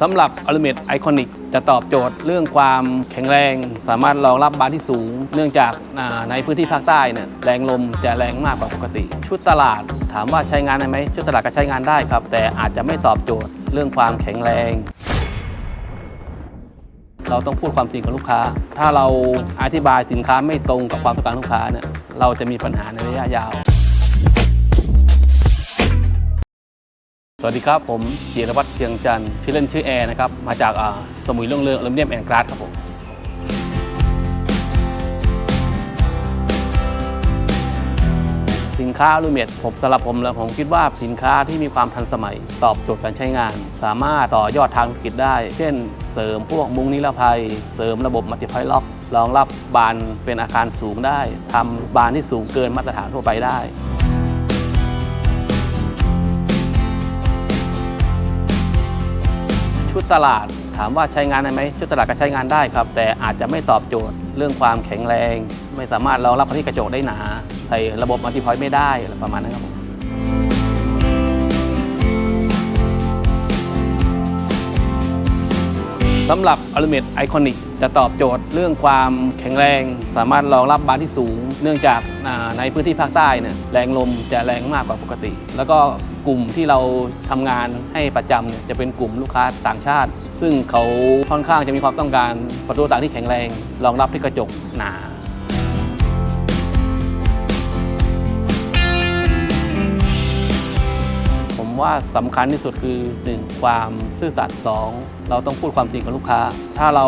สำหรับอลูเมตไอคอนิกจะตอบโจทย์เรื่องความแข็งแรง สามารถรองรับบานที่สูง เนื่องจากในพื้นที่ภาคใต้เนี่ยแรงลมจะแรงมากกว่าปกติ ชุดตลาดถามว่าใช้งานได้ไหมชุดตลาดก็ใช้งานได้ครับ แต่อาจจะไม่ตอบโจทย์เรื่องความแข็งแรงเราต้องพูดความจริงกับลูกค้า ถ้าเราอธิบายสินค้าไม่ตรงกับความต้องการลูกค้าเนี่ย เราจะมีปัญหาในระยะยาว สวัสดีครับ ผมจิรวัตรเชียงจันทร์ชื่อเล่นชื่อแอร์นะครับ มาจากสมุยเรื่องเรืองอลูมิเนียมแอนกราสครับผมสินค้าอลูเมียตผมสำหรับผมแล้วผมคิดว่าสินค้าที่มีความทันสมัย ตอบโจทย์การใช้งาน สามารถต่อยอดทางธุรกิจได้ เช่น เสริมพวกมุ้งนิรภัย เสริมระบบมัลติพอยล็อกรองรับบานเป็นอาคารสูงได้ทำบานที่สูงเกินมาตรฐานทั่วไปได้ ตลาด ถามว่าใช้งานได้ไหมชุดตลาดก็ใช้งานได้ครับ แต่อาจจะไม่ตอบโจทย์เรื่องความแข็งแรง ไม่สามารถรองรับพื้นที่กระจกได้หนา ใส่ระบบมัลติพอยต์ไม่ได้อะไรประมาณนั้นครับผมสำหรับอลูเมตไอคอนิกจะตอบโจทย์เรื่องความแข็งแรง สามารถรองรับบานที่สูง เนื่องจากในพื้นที่ภาคใต้เนี่ยแรงลมจะแรงมากกว่าปกติ แล้วก็ กลุ่มที่เราทำงานให้ประจำเนี่ยจะเป็นกลุ่มลูกค้าต่างชาติ ซึ่งเขาค่อนข้างจะมีความต้องการประตูต่างที่แข็งแรงรองรับที่กระจกหนาผมว่าสำคัญที่สุดคือ 1. ความซื่อสัตย์ 2. เราต้องพูดความจริงกับลูกค้า ถ้าเรา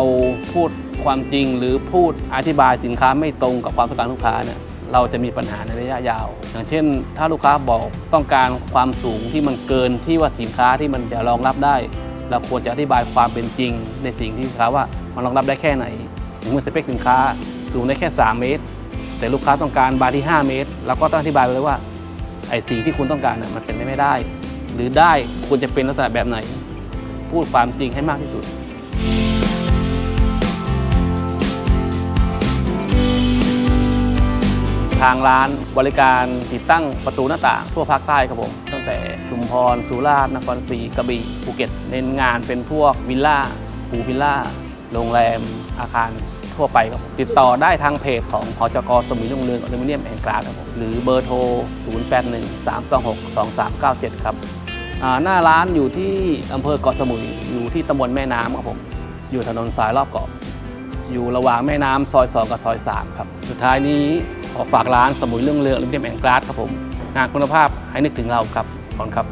พูดความจริงหรือพูดอธิบายสินค้าไม่ตรงกับความต้องการลูกค้าเนี่ย เราจะมีปัญหาในระยะยาว อย่างเช่น ถ้าลูกค้าบอกต้องการความสูงที่มันเกินที่ว่าสินค้าที่มันจะรองรับได้ เราควรจะอธิบายความเป็นจริง ในสิ่งที่ลูกค้าว่ามันรองรับได้แค่ไหนอย่างเมื่อสเปคสินค้าสูงได้แค่ 3 เมตร แต่ลูกค้าต้องการบานที่ 5 เมตรเราก็ต้องอธิบายไปเลยว่าไอ้สิ่งที่คุณต้องการน่ะมันเป็นไปไม่ได้ หรือได้ควรจะเป็นลักษณะแบบไหน พูดความจริงให้มากที่สุด ทางร้านบริการติดตั้งประตูหน้าต่างทั่วภาคใต้ครับผม ตั้งแต่ชุมพร สุราษฎร์นครศรีกระบี่ภูเก็ตเน้นงานเป็นพวกวิลล่าภูวิลล่าโรงแรมอาคารทั่วไปครับติดต่อได้ทางเพจของหจกสมุยรุ่งเรืองอลูมิเนียมแอนด์กราครับผมหรือเบอร์โทร 0813262397 ครับอ่าหน้าร้านอยู่ที่อำเภอเกาะสมุยอยู่ที่ตำบลแม่น้ำครับผมอยู่ถนนสายรอบเกาะอยู่ระหว่างแม่น้ำซอย2กับซอย3ครับ สุดท้ายนี้ ขอฝากร้านสมุยเรื่องเรืออลูมิเนียมแองกราสครับผมงานคุณภาพให้นึกถึงเราครับขอบคุณครับ